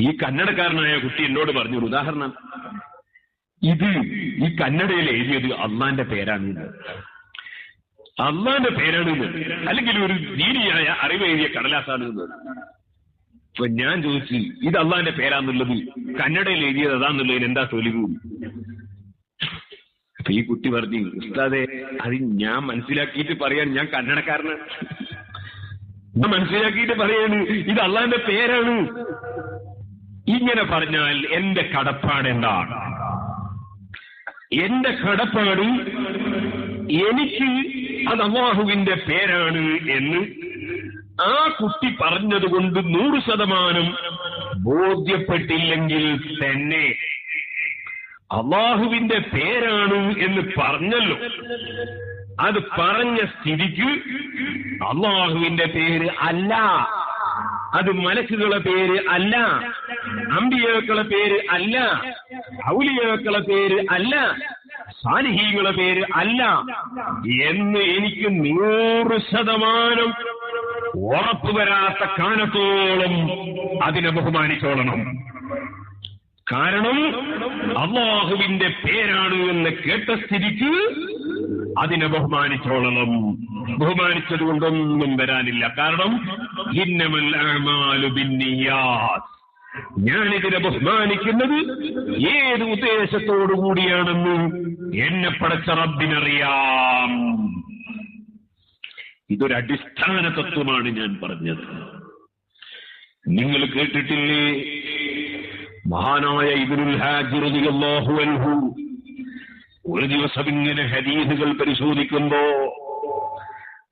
ഈ കന്നഡക്കാരനായ കുട്ടി എന്നോട് പറഞ്ഞു ഒരു ഉദാഹരണം ഇത് ഈ കന്നഡയിൽ എഴുതിയത് അള്ളാന്റെ പേരാണ്. അള്ളാന്റെ പേരാണ് അല്ലെങ്കിൽ ഒരു ദീനിയായ അറിവ് എഴുതിയ കടലാസാണ്. അപ്പൊ ഞാൻ ചോദിച്ചു ഇത് അള്ളാന്റെ പേരാന്നുള്ളത് കന്നഡയിൽ എഴുതിയത് അതാന്നുള്ളതിന് എന്താ തെളിവ് അപ്പൊ ഈ കുട്ടി പറഞ്ഞു ഉസ്താദെ അത് ഞാൻ മനസ്സിലാക്കിയിട്ട് പറയാൻ ഞാൻ കന്നഡക്കാരനാണ് ഞാൻ മനസ്സിലാക്കിയിട്ട് പറയാണ് ഇത് അള്ളാന്റെ പേരാണ്. ഇങ്ങനെ പറഞ്ഞാൽ എന്റെ കടപ്പാട് എന്താണ്? എന്റെ കടപ്പാട് എനിക്ക് അത് അള്ളാഹുവിന്റെ പേരാണ് എന്ന് ആ കുട്ടി പറഞ്ഞതുകൊണ്ട് നൂറ് ശതമാനം ബോധ്യപ്പെട്ടില്ലെങ്കിൽ തന്നെ അള്ളാഹുവിന്റെ പേരാണ് എന്ന് പറഞ്ഞല്ലോ. അത് പറഞ്ഞ സ്ഥിതിക്ക് അള്ളാഹുവിന്റെ പേര് അല്ല. അത് മലക്കുകളെ പേര് അല്ല. അമ്പിയാക്കളെ പേര് അല്ല. ഔലിയാക്കളെ പേര് അല്ല. സാലിഹീകളെ പേര് അല്ല. എന്ന് എനിക്ക് നൂറ് ശതമാനം ഉറപ്പുവരാത്ത കാലത്തോളം അതിനെ ബഹുമാനിച്ചോളണം. കാരണം അള്ളാഹുവിന്റെ പേരാണ് എന്ന് കേട്ട സ്ഥിതിക്ക് അതിനെ ബഹുമാനിച്ചോളണം. ബഹുമാനിച്ചത് കൊണ്ടൊന്നും വരാനില്ല. കാരണം ഞാനിതിനെ ബഹുമാനിക്കുന്നത് ഏത് ഉദ്ദേശത്തോടു കൂടിയാണെന്ന് എന്നെ പടച്ച റബ്ബിനറിയാം. ഇതൊരു അടിസ്ഥാന തത്വമാണ് ഞാൻ പറഞ്ഞത്. നിങ്ങൾ കേട്ടിട്ടില്ലേ? മഹാനായ ഇബ്നുൽ ഹാജി റളിയല്ലാഹു അൻഹു ഒരു ദിവസം ഇങ്ങനെ ഹദീസുകൾ പരിശോധിക്കുമ്പോ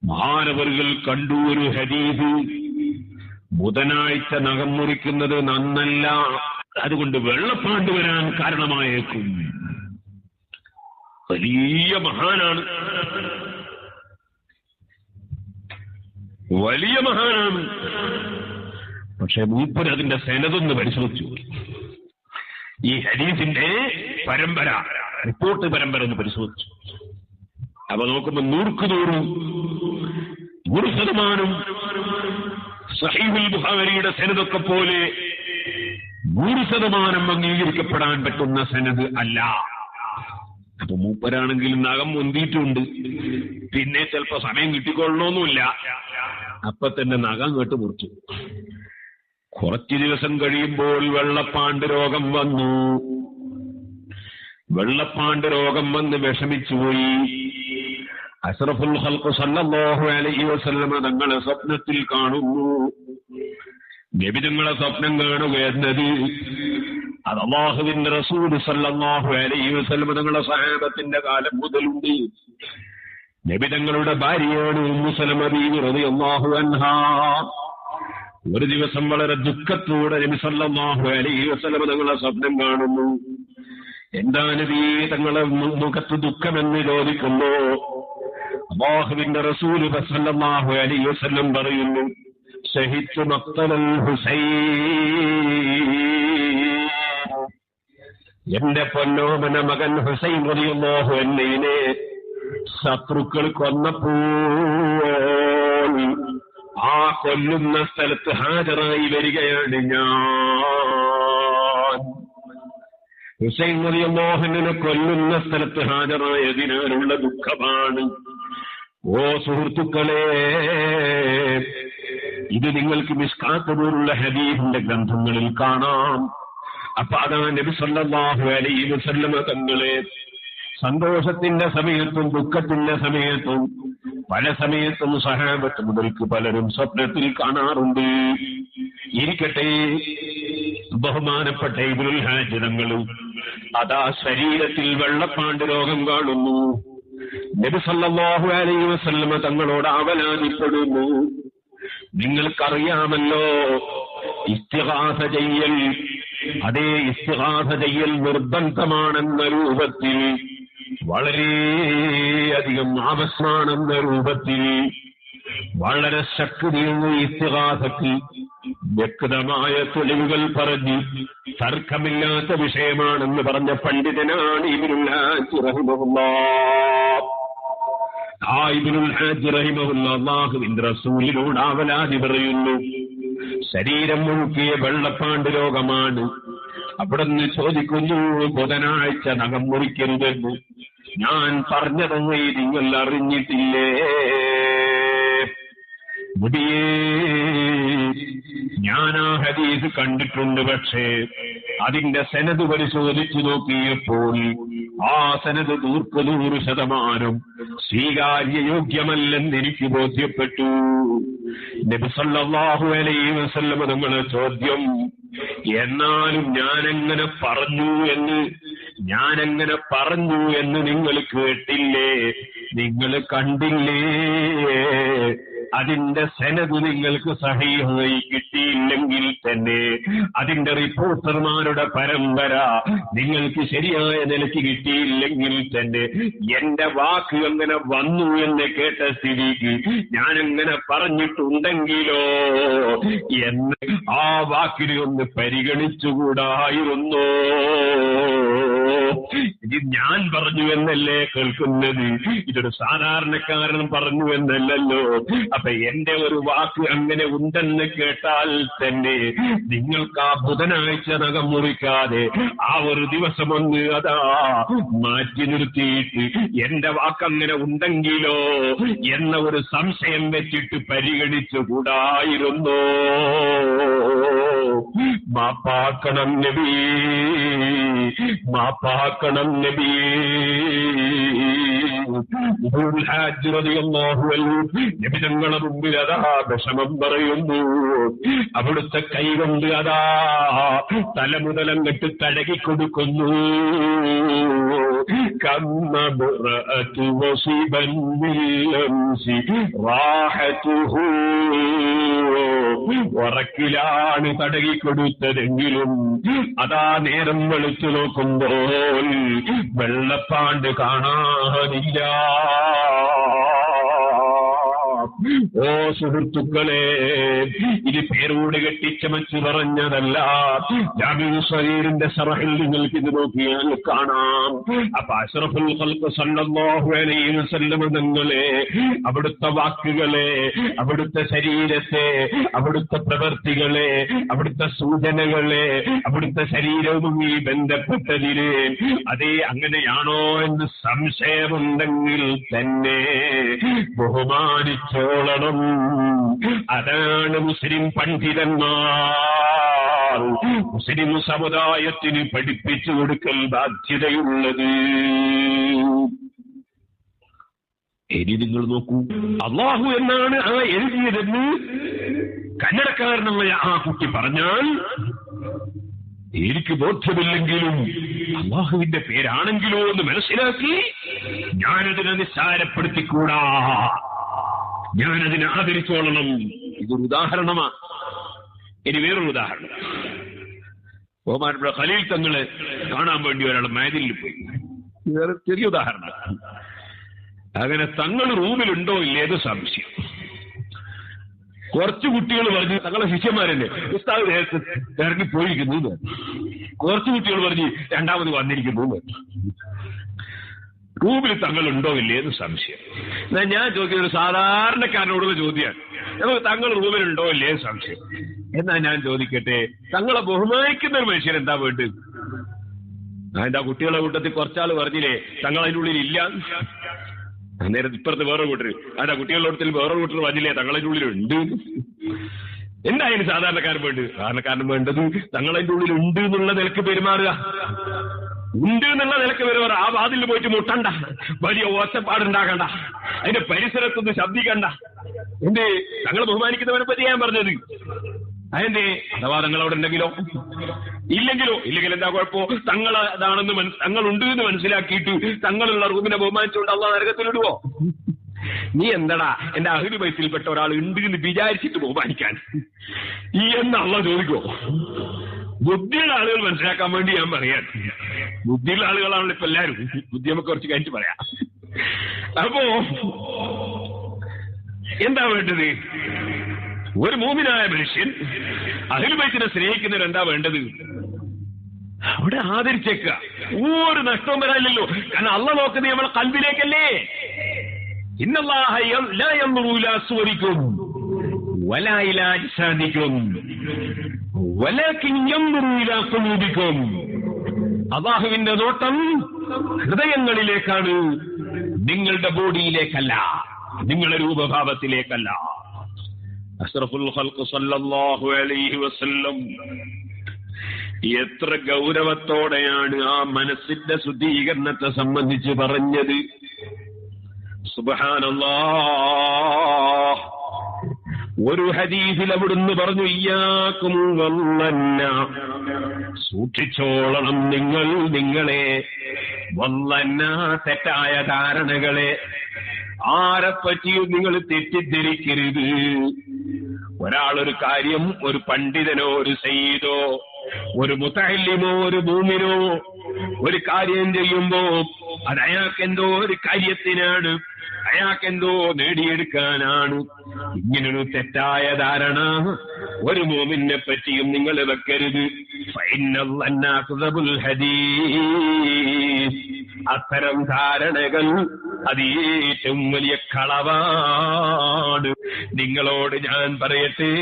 മഹാനവറുകൾ കണ്ടു ഒരു ഹദീസ് ബുധനാഴ്ച നഖം മുറിക്കുന്നത് നന്നല്ല അതുകൊണ്ട് വെള്ളപ്പാണ്ട് വരാൻ കാരണമായേക്കും. വലിയ മഹാനാണ്. വലിയ മഹാനാണ്. പക്ഷെ മൂപ്പർ അതിന്റെ സെനതൊന്ന് പരിശോധിച്ചു. ഈ ഹരീഫിന്റെ പരമ്പര റിപ്പോർട്ട് പരമ്പര ഒന്ന് പരിശോധിച്ചു. അപ്പൊ നോക്കുമ്പോ നൂർക്ക് നൂറും നൂറ് ശതമാനം സഹീബുൽ ബുഹാരിയുടെ സെനതൊക്കെ പോലെ നൂറ് ശതമാനം അംഗീകരിക്കപ്പെടാൻ പറ്റുന്ന സെനത് അല്ല. അപ്പൊ മൂപ്പരാണെങ്കിൽ നഖം മുന്തിയിട്ടുണ്ട് പിന്നെ ചിലപ്പോ സമയം കിട്ടിക്കൊള്ളണമെന്നില്ല അപ്പൊ തന്നെ നഖം കേട്ട് മുറിച്ചു. കുറച്ചു ദിവസം കഴിയുമ്പോൾ വെള്ളപ്പാണ്ട് രോഗം വന്നു. വെള്ളപ്പാണ്ട് രോഗം വന്ന് വിഷമിച്ചുപോയി. അഷ്റഫുൽ ഹൽക്കു സല്ലല്ലാഹു അലൈഹി വസല്ലമ തങ്ങളെ സ്വപ്നത്തിൽ കാണുന്നു. നബി തങ്ങളെ സ്വപ്നം കാണുക എന്നത് അത് അള്ളാഹുവിന്റെ റസൂൽ സല്ലല്ലാഹു അലൈഹി വസല്ലമ തങ്ങളെ സഹാബത്തിന്റെ കാലം മുതലുണ്ട്. നബി തങ്ങളുടെ ഭാര്യയാണ് സലമ ബീവി റളിയല്ലാഹു അൻഹാ. ഒരു ദിവസം വളരെ ദുഃഖത്തോടെ നബി സല്ലല്ലാഹു അലൈഹി വസല്ലം തങ്ങളെ സ്വപ്നം കാണുന്നു. എന്താ നബി തങ്ങളെ മുഖത്ത് ദുഃഖമെന്ന് ചോദിക്കുമ്പോ അള്ളാഹുവിന്റെ റസൂൽ വസല്ലാഹു അലൈഹി വസല്ലം പറയുന്നു ഷഹിത്തു മക്തലൽ ഹുസൈൻ. എന്റെ പൊന്നോമന മകൻ ഹുസൈൻ റളിയല്ലാഹു അൻഹുവിനെ ശത്രുക്കൾ കൊന്നപ്പോൾ ആ കൊല്ലുന്ന സ്ഥലത്ത് ഹാജറായി വരികയാണ് ഞാൻ. ഹുസൈൻ റളിയല്ലാഹുവിനെ കൊല്ലുന്ന സ്ഥലത്ത് ഹാജറായതിനാലുള്ള ദുഃഖമാണ്. ഓ സുഹൃത്തുക്കളെ ഇത് നിങ്ങൾക്ക് മിസ്കാത്ത് പോലുള്ള ഹദീഫിന്റെ ഗ്രന്ഥങ്ങളിൽ കാണാം. അപ്പൊ അതാ നബി സല്ലാഹു അലൈഹി വസല്ലമ തങ്ങളെ സന്തോഷത്തിന്റെ സമയത്തും ദുഃഖത്തിന്റെ സമയത്തും പല സമയത്തും സഹാബത്ത് മുതൽക്ക് പലരും സ്വപ്നത്തിൽ കാണാറുണ്ട്. ഇരിക്കട്ടെ ബഹുമാനപ്പെട്ട ഇബുൽ ഹാജിതങ്ങളും അതാ ശരീരത്തിൽ വെള്ളപ്പാണ്ട് രോഗം കാണുന്നു. നബിസല്ലാഹു അലൈ വസല്ലമ തങ്ങളോട് അവലാതിപ്പെടുന്നു. നിങ്ങൾക്കറിയാമല്ലോ ഇസ്തിഹാസ ചെയ്യൽ അതേ ഇസ്തിഹാസ ചെയ്യൽ നിർബന്ധമാണെന്ന രൂപത്തിൽ വളരെയധികം ആവശ്യമാണെന്ന രൂപത്തിൽ വളരെ ശക്തിയുള്ള ഇത്തിഹാസത്തിൽ. വ്യക്തമായ തെളിവുകൾ പറഞ്ഞ് തർക്കമില്ലാത്ത വിഷയമാണെന്ന് പറഞ്ഞ പണ്ഡിതനാണ് റസൂലിനോട് ആവലാതി പറയുന്നു ശരീരം മുഴുക്കിയ വെള്ളപ്പാണ്ട് രോഗമാണ്. അവിടുന്ന് ചോദിക്കുന്നു ബുധനാഴ്ച നഖം മുറിക്കരുതെന്ന്. ഞാൻ പറഞ്ഞതങ്ങ് നിങ്ങൾ അറിഞ്ഞിട്ടില്ലേ? മുടിയേ ഞാൻ ആ ഹദീസ് കണ്ടിട്ടുണ്ട് പക്ഷേ അതിന്റെ സെനത് പരിശോധിച്ചു നോക്കിയപ്പോൾ ആ സെനത് നൂർക്ക് നൂറ് ശതമാനം സ്വീകാര്യയോഗ്യമല്ലെന്ന് എനിക്ക് ബോധ്യപ്പെട്ടു. നബി അലൈ അലൈഹി വസല്ലം നിങ്ങളെ ചോദ്യം എന്നാലും ഞാനെങ്ങനെ പറഞ്ഞു എന്ന് ഞാനെങ്ങനെ പറഞ്ഞു എന്ന് നിങ്ങൾ കേട്ടില്ലേ? നിങ്ങൾ കണ്ടില്ലേ? അതിന്റെ സെനത് നിങ്ങൾക്ക് സഹീഹമായി കിട്ടിയില്ലെങ്കിൽ തന്നെ അതിന്റെ റിപ്പോർട്ടർമാരുടെ പരമ്പര നിങ്ങൾക്ക് ശരിയായ നിലയ്ക്ക് കിട്ടിയില്ലെങ്കിൽ തന്നെ എന്റെ വാക്ക് അങ്ങനെ വന്നു എന്ന് കേട്ട സ്ഥിതിക്ക് എങ്ങനെ പറഞ്ഞിട്ടുണ്ടെങ്കിലോ എന്ന് ആ വാക്കിനെ ഒന്ന് പരിഗണിച്ചുകൂടായിരുന്നോ? ഇത് ഞാൻ പറഞ്ഞു എന്നല്ലേ കേൾക്കുന്നത്? ഇതൊരു സാധാരണക്കാരൻ പറഞ്ഞു എന്നല്ലല്ലോ. അപ്പൊ എന്റെ ഒരു വാക്ക് അങ്ങനെ ഉണ്ടെന്ന് കേട്ടാൽ തന്നെ നിങ്ങൾക്ക് ആ ബുധനാഴ്ച നഖം മുറിക്കാതെ ആ ഒരു ദിവസം ഒന്ന് അതാ മാറ്റി നിർത്തിയിട്ട് എന്റെ വാക്ക് അങ്ങനെ ഉണ്ടെങ്കിലോ എന്ന ഒരു സംശയം വെച്ചിട്ട് പരിഗണിച്ചു കൂടായിരുന്നു? മാപ്പാക്കണം നബി. മാപ്പാക്കണം നബി. നബിതങ്ങളെ മുമ്പിൽ അതാ ദശമം പറയുന്നു. അവിടുത്തെ കൈകൊണ്ട് അതാ തലമുതലങ്ങട്ട് തടകി കൊടുക്കുന്നു. കമ്മറഅതു വസിബൻ ബില്ലംസി റാഹതുഹു ഉറക്കിലാണ് തടകി കൊടുത്തതെങ്കിലും അതാ നേരം വെളുത്തു നോക്കുമ്പോൾ വെള്ളപ്പാണ്ട് കാണാനില്ല. ഓ സുഹൃത്തുക്കളെ ഇത് പേരോട് കെട്ടിച്ചമച്ച് പറഞ്ഞതല്ല. ജാമിഉ സഹീറിന്റെ സറഹിൽ നിങ്ങൾക്ക് ഇത് നോക്കിയാൽ കാണാം. അപ്പൊ അഷറഫുൽ തങ്ങളെ അവിടുത്തെ വാക്കുകളെ അവിടുത്തെ ശരീരത്തെ അവിടുത്തെ പ്രവൃത്തികളെ അവിടുത്തെ സൂചനകളെ അവിടുത്തെ ശരീരവുമായി ബന്ധപ്പെട്ടതിന് അതേ അങ്ങനെയാണോ എന്ന് സംശയമുണ്ടെങ്കിൽ തന്നെ ബഹുമാനിച്ചോളണം. അതാണ് മുസ്ലിം പണ്ഡിതന്മാർ. മുസ്ലിം സമുദായത്തിന് പഠിപ്പിച്ചു കൊടുക്കൽ ബാധ്യതയുള്ളത്. ഇനി നിങ്ങൾ നോക്കൂ. അള്ളാഹു എന്നാണ് ആ എഴുതിയതെന്ന് കന്നഡക്കാരനായ ആ കുട്ടി പറഞ്ഞാൽ എനിക്ക് ബോധ്യമില്ലെങ്കിലും അള്ളാഹുവിന്റെ പേരാണെങ്കിലോ എന്ന് മനസ്സിലാക്കി ഞാനതിനെ നിസ്സാരപ്പെടുത്തിക്കൂടാ. ഞാനതിനെ ആദരിച്ചോളണം. ഇതൊരു ഉദാഹരണമാണ് ഇനി വേറൊരു ഉദാഹരണം. ബഹുമാനപ്പെട്ട ഖലീൽ തങ്ങൾ കാണാൻ വേണ്ടി ഒരാൾ മാതിലിൽ പോയി. വേറെ ചെറിയ ഉദാഹരണം. അങ്ങനെ തങ്ങൾ റൂമിലുണ്ടോ ഇല്ലേന്ന് സംശയം. കുറച്ച് കുട്ടികൾ പറഞ്ഞു തങ്ങളെ ശിഷ്യന്മാരല്ലേ ഉസ്താദ് നേരത്തെ ഇറങ്ങി പോയിരിക്കുന്നു. കുറച്ച് കുട്ടികൾ പറഞ്ഞ് രണ്ടാമത് വന്നിരിക്കുന്നു എന്ന് തങ്ങൾ ഉണ്ടോ ഇല്ലേ എന്ന് സംശയം. എന്നാ ഞാൻ ചോദിക്കുന്ന ഒരു സാധാരണക്കാരനോടുള്ള ചോദ്യമാണ്. നമുക്ക് തങ്ങൾ റൂമിലുണ്ടോ ഇല്ലേ എന്ന് സംശയം. എന്നാ ഞാൻ ചോദിക്കട്ടെ തങ്ങളെ ബഹുമാനിക്കുന്ന ഒരു മനുഷ്യൻ എന്താ വേണ്ടത്? ആ കുട്ടികളുടെ കൂട്ടത്തിൽ കുറച്ചാൾ പറഞ്ഞില്ലേ തങ്ങൾ അതിന്റെ ഉള്ളിൽ ഇല്ല. അന്നേരം ഇപ്പുറത്ത് വേറെ കൂട്ടർ അതിന്റെ കുട്ടികളുടെ കൂട്ടത്തിൽ വേറെ കൂട്ടർ പറഞ്ഞില്ലേ തങ്ങളതിന്റെ ഉള്ളിൽ ഉണ്ട്. എന്താ അതിന് സാധാരണക്കാരൻ വേണ്ടത്? സാധാരണക്കാരൻ വേണ്ടത് തങ്ങളതിന്റെ ഉള്ളിൽ ഉണ്ട് എന്നുള്ള നിലയ്ക്ക് പെരുമാറുക. ഉണ്ട് എന്നുള്ള നിലയ്ക്ക് വരുവർ ആ വാതിൽ പോയിട്ട് മുട്ടണ്ട. വലിയ ഒച്ചപ്പാടുണ്ടാകണ്ട അതിന്റെ പരിസരത്തൊന്ന് ശബ്ദിക്കണ്ട. എന്ത്? തങ്ങൾ ബഹുമാനിക്കുന്നവനെ പറ്റി ഞാൻ പറഞ്ഞത്. അതെന്തേ? അഥവാ തങ്ങൾ അവിടെ ഉണ്ടെങ്കിലോ? ഇല്ലെങ്കിലോ? ഇല്ലെങ്കിൽ എന്താ കുഴപ്പമോ തങ്ങൾ അതാണെന്ന് തങ്ങൾ ഉണ്ട് എന്ന് മനസ്സിലാക്കിയിട്ട് തങ്ങളുള്ള റൂമിനെ ബഹുമാനിച്ചുകൊണ്ട് അള്ള നരകത്തിലിടുവോ നീ എന്താടാ? എന്റെ അഹിരി വയസ്സിൽപ്പെട്ട ഒരാൾ ഉണ്ട് എന്ന് വിചാരിച്ചിട്ട് ബഹുമാനിക്കാൻ. ഈ എന്നുള്ള ചോദിക്കോ? ബുദ്ധിയുടെ ആളുകൾ മനസ്സിലാക്കാൻ വേണ്ടി ഞാൻ പറയാൻ. ബുദ്ധിയുള്ള ആളുകളാണല്ലോ ഇപ്പൊ എല്ലാവരും. ബുദ്ധി നമുക്ക് കുറച്ച് കഴിഞ്ഞിട്ട് പറയാം. അപ്പോ എന്താ വേണ്ടത്? ഒരു മൂമിനായ മനുഷ്യൻ അഹിൽബൈത്തിനെ സ്നേഹിക്കുന്നവർ എന്താ വേണ്ടത്? അവിടെ ആദരിച്ചേക്ക ഒരു നഷ്ടവും വരാനില്ലല്ലോ. കാരണം അള്ള നോക്കുന്നത് നമ്മളെ കൽവിലേക്കല്ലേ. ഇന്നല്ലാഹ യ- ലാ യൻദുറു ഇലാ അള്ളാഹുവിന്റെ നോട്ടം ഹൃദയങ്ങളിലേക്കാണ്. നിങ്ങളുടെ ബോഡിയിലേക്കല്ല. നിങ്ങളുടെ രൂപഭാവത്തിലേക്കല്ല. സല്ലല്ലാഹു അലൈഹി വസല്ലം എത്ര ഗൗരവത്തോടെയാണ് ആ മനസ്സിന്റെ ശുദ്ധീകരണത്തെ സംബന്ധിച്ച് പറഞ്ഞത്. സുബ്ഹാനല്ലാ ഒരു ഹദീസിൽ അവിടുന്ന് പറഞ്ഞു ഇയാക്കും വല്ലന്ന സൂക്ഷിച്ചോളണം നിങ്ങൾ നിങ്ങളെ. വല്ലന്ന തെറ്റായ ധാരണകളെ. ആരെപ്പറ്റിയും നിങ്ങൾ തെറ്റിദ്ധരിക്കരുത്. ഒരാളൊരു കാര്യം ഒരു പണ്ഡിതനോ ഒരു സയ്യിദോ ഒരു മുത്തഹല്യമോ ഒരു ഭൂമിനോ ഒരു കാര്യം ചെയ്യുമ്പോ അത് അയാൾക്ക് എന്തോ ഒരു കാര്യത്തിനാണ്. അയാൾക്കെന്തോ നേടിയെടുക്കാനാണ്. ഇങ്ങനൊരു തെറ്റായ ധാരണ. ഒരു മോമിനെ പറ്റിയും നിങ്ങൾ വെക്കരുത്. അത്തരം ധാരണകൾ അത് ഏറ്റവും വലിയ കളവാണ്. നിങ്ങളോട് ഞാൻ പറയട്ടെ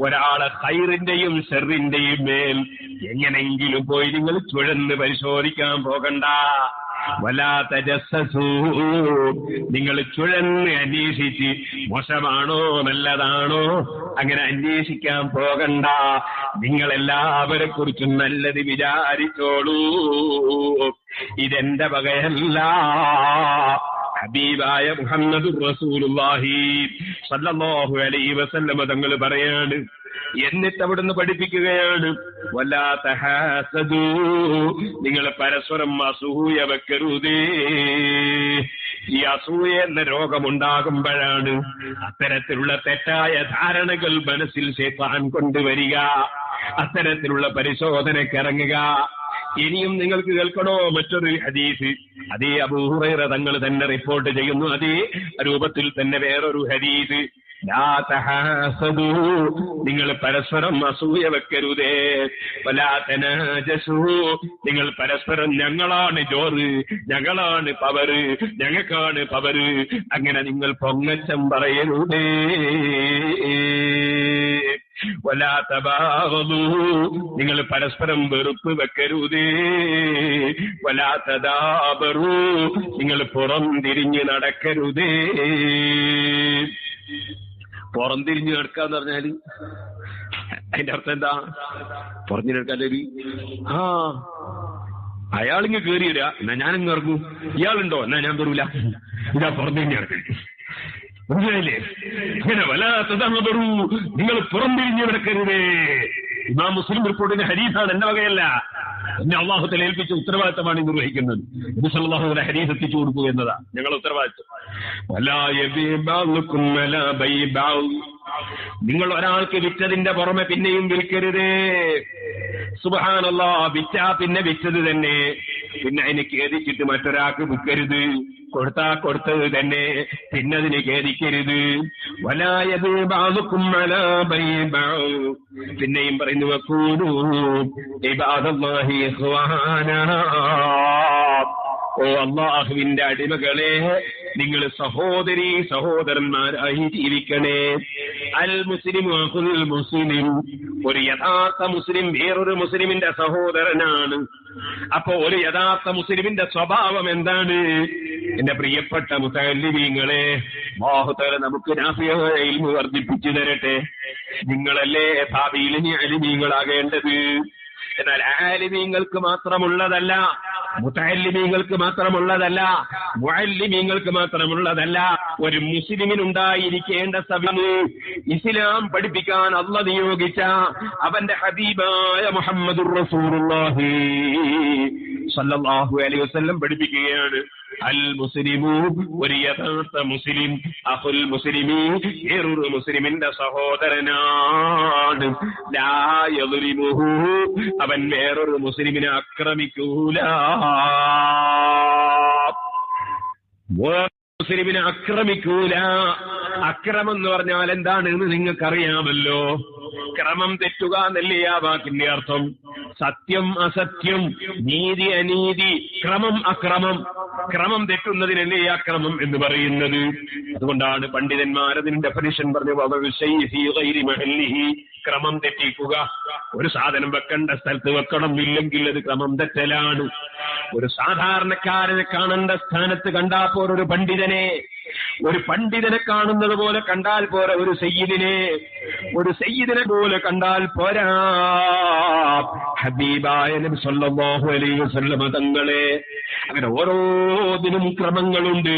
ഒരാളെ ഹൈറിന്റെയും ഷെറിന്റെയും മേൽ എങ്ങനെങ്കിലും പോയി നിങ്ങൾ ചുഴന്ന് പരിശോധിക്കാൻ പോകണ്ട. വല്ലാത്ത ജസ്സസൂ നിങ്ങൾ ചുഴന്ന് അന്വേഷിച്ച് മോശമാണോ നല്ലതാണോ? അങ്ങനെ അന്വേഷിക്കാൻ പോകണ്ട. നിങ്ങൾ എല്ലാവരെ കുറിച്ചും നല്ലത് വിചാരിച്ചോളൂ. ഇതെന്റെ വകയല്ല. ഹബീബായ മുഹമ്മദ് റസൂലുള്ളാഹി സല്ലല്ലാഹു അലൈഹി വസല്ലമ തങ്ങൾ പറയാണ്. എന്നിട്ട് അവിടുന്ന് പഠിപ്പിക്കുകയാണ്. വല്ലാത്ത തഹാസദു നിങ്ങൾ പരസ്പരം അസൂയ വെക്കരുതേ. ഈ അസൂയ എന്ന രോഗമുണ്ടാകുമ്പോഴാണ് അത്തരത്തിലുള്ള തെറ്റായ ധാരണകൾ മനസ്സിൽ ശൈത്താൻ കൊണ്ടുവരിക. അത്തരത്തിലുള്ള പരിശോധനക്കിറങ്ങുക ഇനിയും നിങ്ങൾക്ക് കേൾക്കണോ മറ്റൊരു ഹദീസ്? അതേ അബൂഹുറൈറ തങ്ങൾ തന്നെ റിപ്പോർട്ട് ചെയ്യുന്നു. അതേ രൂപത്തിൽ തന്നെ വേറൊരു ഹദീസ്. നിങ്ങൾ പരസ്പരം അസൂയ വെക്കരുതേ. നിങ്ങൾ പരസ്പരം ഞങ്ങളാണ് ജോറ് ഞങ്ങളാണ് പവറ് ഞങ്ങൾക്കാണ് പവറ്. അങ്ങനെ നിങ്ങൾ പൊങ്ങച്ചം പറയരുതേ. വലാത്ത നിങ്ങൾ പരസ്പരം വെറുപ്പ് വെക്കരുതേ. വലാത്തതാപറു നിങ്ങൾ പുറം തിരിഞ്ഞ് നടക്കരുതേ. പുറം തിരിഞ്ഞ് നടക്കാന്ന് പറഞ്ഞാൽ അതിന്റെ അർത്ഥം എന്താ? പുറഞ്ഞു നടക്കാനൊരു ആ അയാളിങ്ങ് കേറിയില്ല എന്നാ ഞാനിങ്ങ് ഇറങ്ങും. ഇയാളുണ്ടോ? എന്നാ ഞാൻ തരൂല ഇതാ പുറം തിരിഞ്ഞ് നടക്കരുത് മനസ്സിലായില്ലേ അങ്ങനെ വലാത്തതറു നിങ്ങൾ പുറംതിരിഞ്ഞു നടക്കരുതേ ഇമാം മുസ്ലിം റിപ്പോർട്ടിന്റെ ഹരീസാണ് എന്റെ വകയല്ല. എന്നെ അള്ളാഹുത്തിൽ ഏൽപ്പിച്ച ഉത്തരവാദിത്തമാണ് നിർവഹിക്കുന്നത്. ഇത് സല്ലാഹുവിന്റെ ഹരീസ് എത്തിച്ചു കൊടുക്കുക എന്നതാ ഞങ്ങൾ ഉത്തരവാദിത്തം. നിങ്ങൾ ഒരാൾക്ക് വിറ്റതിന്റെ പുറമെ പിന്നെയും വിൽക്കരുതേ. സുബാനല്ലാ വിറ്റാ പിന്നെ വിറ്റത് തന്നെ. പിന്നെ അതിന് കേതിച്ചിട്ട് മറ്റൊരാൾക്ക് വിൽക്കരുത്. കൊടുത്താ കൊടുത്തത് തന്നെ. പിന്നതിന് ഖേദിക്കരുത്. വലായത് ബാധുക്കും പിന്നെയും പറയുന്നു ഇഖ്വാനാ. ഓ അള്ളാഹുവിന്റെ അടിമകളെ നിങ്ങൾ സഹോദരി സഹോദരന്മാരായി ജീവിക്കണേ. അൽ മുസ്ലിം അഹുൽ മുസ്ലിം. ഒരു യഥാർത്ഥ മുസ്ലിം വേറൊരു മുസ്ലിമിന്റെ സഹോദരനാണ്. അപ്പൊ ഒരു യഥാർത്ഥ മുസ്ലിമിന്റെ സ്വഭാവം എന്താണ്? എന്റെ പ്രിയപ്പെട്ട മുത്തല്ലിമീങ്ങളെ മോഹത്തര നമുക്ക് ഇൽമു വർദ്ധിപ്പിച്ചു തരട്ടെ. നിങ്ങളല്ലേ ഭാവിയിൽ അലിമീങ്ങളാകേണ്ടത്? എന്നാൽ ആലിമീങ്ങൾക്ക് മാത്രമുള്ളതല്ല മുത്തല്ലിമീങ്ങൾക്ക് മാത്രമുള്ളതല്ല മുഅല്ലിമീങ്ങൾക്ക് മാത്രമുള്ളതല്ല ഒരു മുസ്ലിമിനുണ്ടായിരിക്കേണ്ട സമയം ഇസ്ലാം പഠിപ്പിക്കാൻ അള്ള നിയോഗിച്ച അവന്റെ ഹബീബായ മുഹമ്മദുർ റസൂലുള്ളാഹി സല്ലല്ലാഹു അലൈഹി വസല്ലം പഠിപ്പിക്കുകയാണ്. അൽ മുസ്ലിമു ഒരു യഥാർത്ഥ മുസ്ലിം അഹുൽ മുസ്ലിമി വേറൊരു മുസ്ലിമിന്റെ സഹോദരനാണ്. അവൻ വേറൊരു മുസ്ലിമിനെ ആക്രമിക്കൂല. മുസ്ലിമിനെ ആക്രമിക്കൂല. അക്രമം എന്ന് പറഞ്ഞാൽ എന്താണ് എന്താണെന്ന് നിങ്ങൾക്കറിയാമല്ലോ. ക്രമം തെറ്റുക എന്നല്ലേ ആ വാക്കിന്റെ അർത്ഥം? സത്യം അസത്യം നീതി അനീതി ക്രമം അക്രമം. ക്രമം തെറ്റുന്നതിനല്ലേ അക്രമം എന്ന് പറയുന്നത്? അതുകൊണ്ടാണ് പണ്ഡിതന്മാർ അതിന് ഡെഫിനിഷൻ പറഞ്ഞു. ക്രമം തെറ്റിക്കുക. ഒരു സാധനം വെക്കേണ്ട സ്ഥലത്ത് വെക്കണം ഇല്ലെങ്കിൽ അത് ക്രമം തെറ്റലാണ്. ഒരു സാധാരണക്കാരനെ കാണേണ്ട സ്ഥാനത്ത് കണ്ടാ പോര ഒരു പണ്ഡിതനെ ഒരു പണ്ഡിതനെ കാണുന്നത് പോലെ കണ്ടാൽ പോരാ ഒരു സയ്യിദിനെ. ഒരു സയ്യിദിനെ പോലെ കണ്ടാൽ പോരാ. ഹബീബായ നബി സല്ലല്ലാഹു അലൈഹി വസല്ലമ തങ്ങളെ. അങ്ങനെ ഓരോന്നിനും ക്രമങ്ങളുണ്ട്.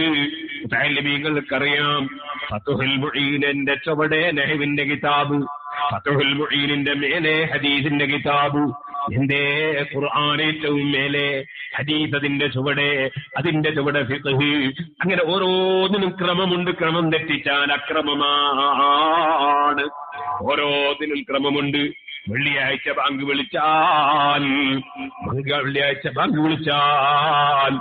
താലിബീങ്ങൾക്കറിയാം ഫതുഹുൽ മുഈനിന്റെ ചുവടെ നെഹുവിന്റെ കിതാബ്. ഫതുഹുൽ മുഈനിന്റെ മേലെ ഹദീസിന്റെ കിതാബ്. എന്തേ ഖുർആൻ ഏറ്റവും മേലെ ഹദീസ് അതിന്റെ ചുവടെ അതിന്റെ ചുവടെ ഫിഖ് അങ്ങനെ ഓരോന്നിനും ക്രമമുണ്ട് ക്രമം തെറ്റിച്ചാൽ അക്രമമാണ്. ഓരോന്നിനും ക്രമമുണ്ട്. വെള്ളിയാഴ്ച ബാങ്ക് വിളിച്ചാൽ വെള്ളിയാഴ്ച ബാങ്ക് വിളിച്ചാൽ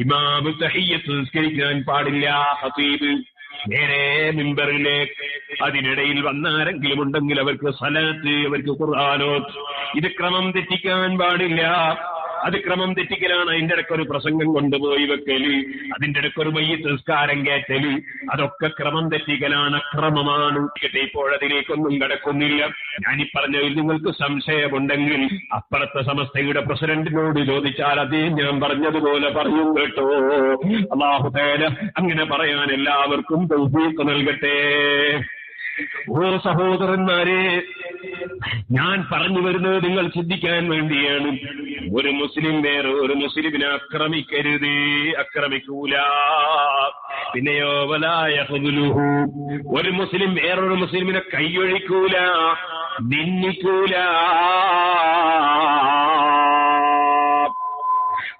ഇമാമ് സഹിയത്ത് നിസ്കരിക്കാൻ പാടില്ല ഹസീബ് നേരെ മിമ്പറിലേക്ക് അതിനിടയിൽ വന്നാരെങ്കിലും ഉണ്ടെങ്കിൽ അവർക്ക് സലാത്ത് അവർക്ക് ഖുർആാനോ. ഇത് ക്രമം തെറ്റിക്കാൻ പാടില്ല. അത് ക്രമം തെറ്റിക്കലാണ് അതിന്റെ ഇടയ്ക്ക് ഒരു പ്രസംഗം കൊണ്ടുപോയി വെക്കൽ. അതിന്റെ ഇടയ്ക്ക് ഒരു സംസ്കാരം കേറ്റൽ. അതൊക്കെ ക്രമം തെറ്റിക്കലാണ് അക്രമമാണ്. ഇപ്പോൾ അതിലേക്കൊന്നും കിടക്കുന്നില്ല. ഞാനീ പറഞ്ഞതിൽ നിങ്ങൾക്ക് സംശയമുണ്ടെങ്കിൽ അപ്പുറത്തെ സമസ്തയുടെ പ്രസിഡന്റിനോട് ചോദിച്ചാൽ അതേ ഞാൻ പറഞ്ഞതുപോലെ പറയും കേട്ടോ. അള്ളാഹുദേന അങ്ങനെ പറയാൻ എല്ലാവർക്കും നൽകട്ടെ. ഓ സഹോദരന്മാരെ ഞാൻ പറഞ്ഞു വരുന്നത് നിങ്ങൾ ചിന്തിക്കാൻ വേണ്ടിയാണ് ഒരു മുസ്ലിം വേറെ ഒരു മുസ്ലിമിനെ അക്രമിക്കരുത് ആക്രമിക്കൂല പിന്നെയോ വലായ ഹുദുലുഹു. ഒരു മുസ്ലിം വേറൊരു മുസ്ലിമിനെ കൈയൊഴിക്കൂല നിന്ദിക്കൂല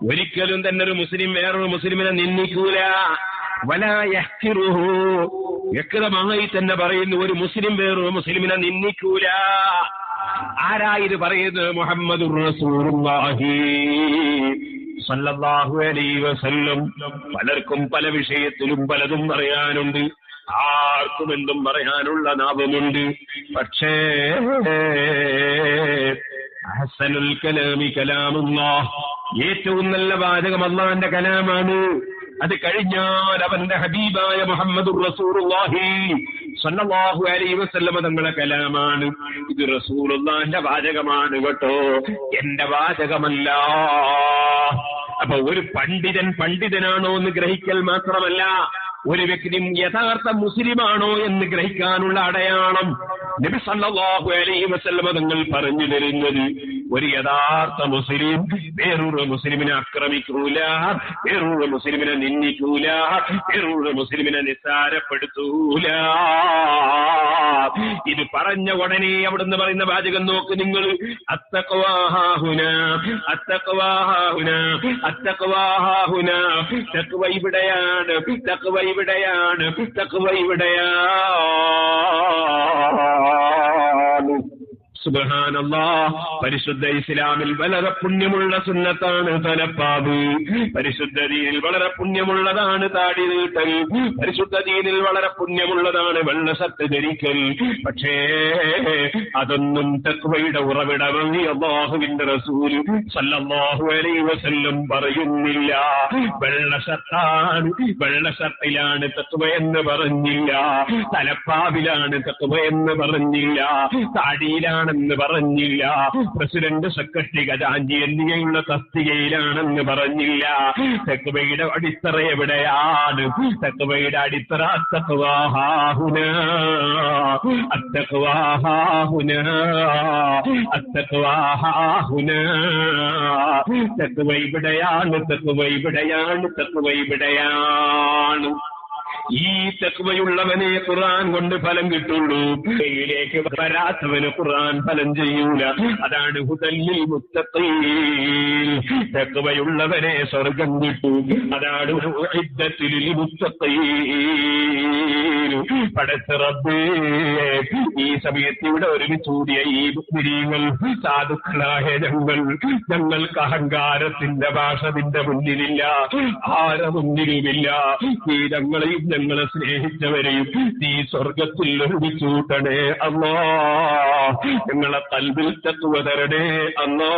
ഒരിക്കലും തന്നെ ഒരു മുസ്ലിം വേറൊരു മുസ്ലിമിനെ നിന്ദിക്കൂല വലായഹ്തിറുഹു. വ്യക്തമായി തന്നെ പറയുന്നു ഒരു മുസ്ലിം വേറൊരു മുസ്ലിമിനെ നിന്ദിക്കൂല. ആരായത് പറയുന്നത് മുഹമ്മദ് വസല്ലം. പലർക്കും പല വിഷയത്തിലും പലതും പറയാനുണ്ട്. ആർക്കും എന്തും പറയാനുള്ള നാവമുണ്ട്. പക്ഷേ ഹസനുൽ കലാമി കലാമുള്ള ഏറ്റവും നല്ല വാചകം കലാമാണ്. അത് കഴിഞ്ഞാൽ അവന്റെ ഹബീബായ മുഹമ്മദ് സല്ലല്ലാഹു അലൈഹി വസല്ലമ തങ്ങളെ കലാമാണ്. ഇത് റസൂലുള്ളാന്റെ വാചകമാണ് കേട്ടോ. എന്റെ വാചകമല്ല. അപ്പൊ ഒരു പണ്ഡിതൻ പണ്ഡിതനാണോ എന്ന് ഗ്രഹിക്കൽ മാത്രമല്ല ഒരു വ്യക്തി യഥാർത്ഥ മുസ്ലിമാണോ എന്ന് ഗ്രഹിക്കാനുള്ള അടയാളം നബി സല്ലല്ലാഹു അലൈഹി വസല്ലമ തങ്ങൾ പറഞ്ഞു തരുന്നത്. ഒരു യഥാർത്ഥ മുസ്ലിം വേറൊരു മുസ്ലിമിനെ ആക്രമിക്കൂല വേറൊരു മുസ്ലിമിനെ നിന്ദിക്കൂല വേറൊരു മുസ്ലിമിനെ നിസ്സാരപ്പെടുത്തൂല. ഇത് പറഞ്ഞ ഉടനെ അവിടുന്ന് പറയുന്ന വാചകം നോക്ക് നിങ്ങൾ. അത്തക്വാഹാഹുന അത്തക്വാഹാഹുന അത്തക്വാഹാഹുന. തക്വ ഇവിടെയാണ് തക്വ ഇവിടെയാണ് തക്വ ഇവിടെയാണ് സുബ്ഹാനല്ലാ പരിശുദ്ധ ഇസ്ലാമിൽ വളരെ പുണ്യമുള്ള സുന്നത്താണ് തലപ്പാവ് പരിശുദ്ധ ദീനിൽ വളരെ പുണ്യമുള്ളതാണ് താടി നീട്ടൽ. പരിശുദ്ധ ദീനിൽ വളരെ പുണ്യമുള്ളതാണ് വെള്ള സത്ത് ധരിക്കൽ. പക്ഷേ അതൊന്നും തക്വയുടെ ഉറവിടമെന്ന് അള്ളാഹുവിന്റെ റസൂൽ സല്ലല്ലാഹു അലൈഹി വസല്ലം പറയുന്നില്ല. വെള്ള സത്താണ് വെള്ള സത്തിലാണ് തത്വ എന്ന് പറഞ്ഞില്ല. തലപ്പാവിലാണ് തത്വ എന്ന് പറഞ്ഞില്ല. താടിയിലാണെന്ന് പറഞ്ഞില്ല. പ്രസിഡന്റ് സെക്രട്ടറി ഖജാഞ്ചി എന്നിങ്ങനെയുള്ള തസ്തികയിലാണെന്ന് പറഞ്ഞില്ല. തെക്കുവയുടെ അടിത്തറ എവിടെയാണ്? തെക്കുവയുടെ അടിത്തറ അത്തക്വാഹാഹുന അത്തക്വാഹാഹുന അത്തക്വാഹാഹുന തെക്കുവ ഇവിടെയാണ് തെക്കുവ ഇവിടെയാണ് തെക്കുവ ഇവിടെയാണ്. ഈ തെക്കുവയുള്ളവനെ ഖുർആൻ കൊണ്ട് ഫലം കിട്ടുള്ളൂ. കയ്യിലേക്ക് വരാത്തവന് ഖുർആൻ ഫലം ചെയ്യൂല. അതാണ് ഹുദല്ലിൽ തെക്കുവയുള്ളവനെ സ്വർഗം കിട്ടൂ. അതാണ് ഇദ്ദത്തിൽ മുത്തഖീൻ. പടച്ച റബ്ബേ ഈ സമയത്ത് ഇവിടെ ഒരുമിച്ച് കൂടിയ ഈ മുസ്ലിങ്ങൾ സാധുക്കളായ ഞങ്ങൾ ഞങ്ങൾക്ക് അഹങ്കാരത്തിന്റെ ഭാഷ നിന്റെ മുന്നിലില്ല ആര മുന്നിലുമില്ല. ഈ ഞങ്ങളെയും ഞങ്ങളെ സ്നേഹിച്ചവരെയും നീ സ്വർഗത്തിൽ ഒഴിച്ചൂട്ടണേ കൂട്ടണേ ഞങ്ങളെ കൽവിൽ തത്വ തരണേ അമ്മോ